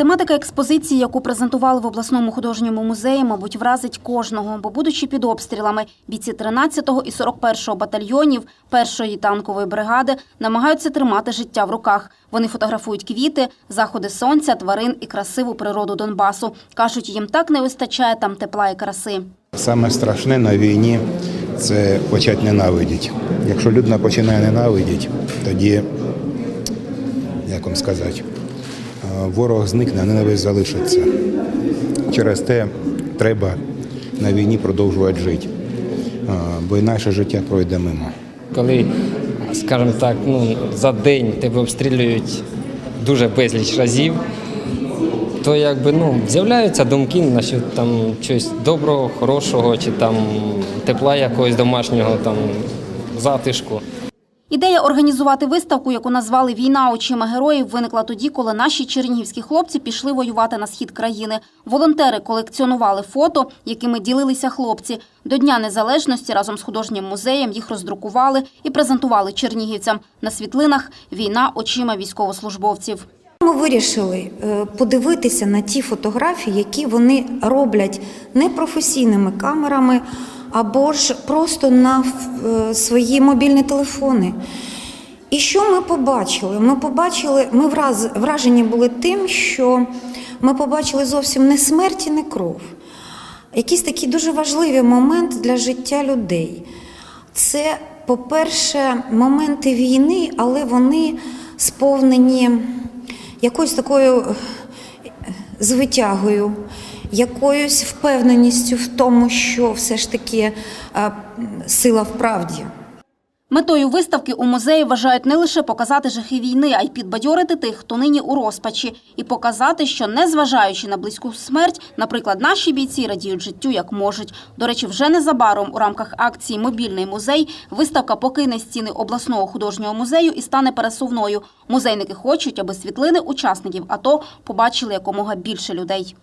Тематика експозиції, яку презентували в обласному художньому музеї, мабуть, вразить кожного, бо будучи під обстрілами, бійці 13-го і 41-го батальйонів першої танкової бригади намагаються тримати життя в руках. Вони фотографують квіти, заходи сонця, тварин і красиву природу Донбасу. кажуть, їм так не вистачає там тепла і краси. Саме страшне на війні це почати ненавидіти. Якщо людина починає ненавидіти, тоді, як вам сказати, ворог зникне, а ненависть залишиться. Через те треба на війні продовжувати жити, бо інакше життя пройде мимо. коли, скажімо так, ну, за день тебе обстрілюють дуже безліч разів, то якби ну, з'являються думки насчет там чогось доброго, хорошого чи там тепла якогось домашнього там затишку. Ідея організувати виставку, яку назвали Війна очима героїв, виникла тоді, коли наші чернігівські хлопці пішли воювати на схід країни. Волонтери колекціонували фото, якими ділилися хлопці. До Дня Незалежності разом з художнім музеєм їх роздрукували і презентували чернігівцям. На світлинах війна очима військовослужбовців. Ми вирішили е, подивитися на ті фотографії, які вони роблять непрофесійними камерами або ж просто на е, свої мобільні телефони. І що ми побачили? Ми побачили, ми враз, вражені були тим, що ми побачили зовсім не смерть і не кров. Якийсь такий дуже важливий момент для життя людей. Це, по-перше, моменти війни, але вони сповнені якоюсь такою е, звитягою, якоюсь впевненістю в тому, що все ж таки е, сила в правді. Метою виставки у музеї вважають не лише показати жахи війни, а й підбадьорити тих, хто нині у розпачі, і показати, що незважаючи на близьку смерть, наприклад, наші бійці радіють життю як можуть. До речі, вже незабаром у рамках акції Мобільний музей виставка покине стіни обласного художнього музею і стане пересувною. Музейники хочуть, аби світлини учасників АТО побачили якомога більше людей.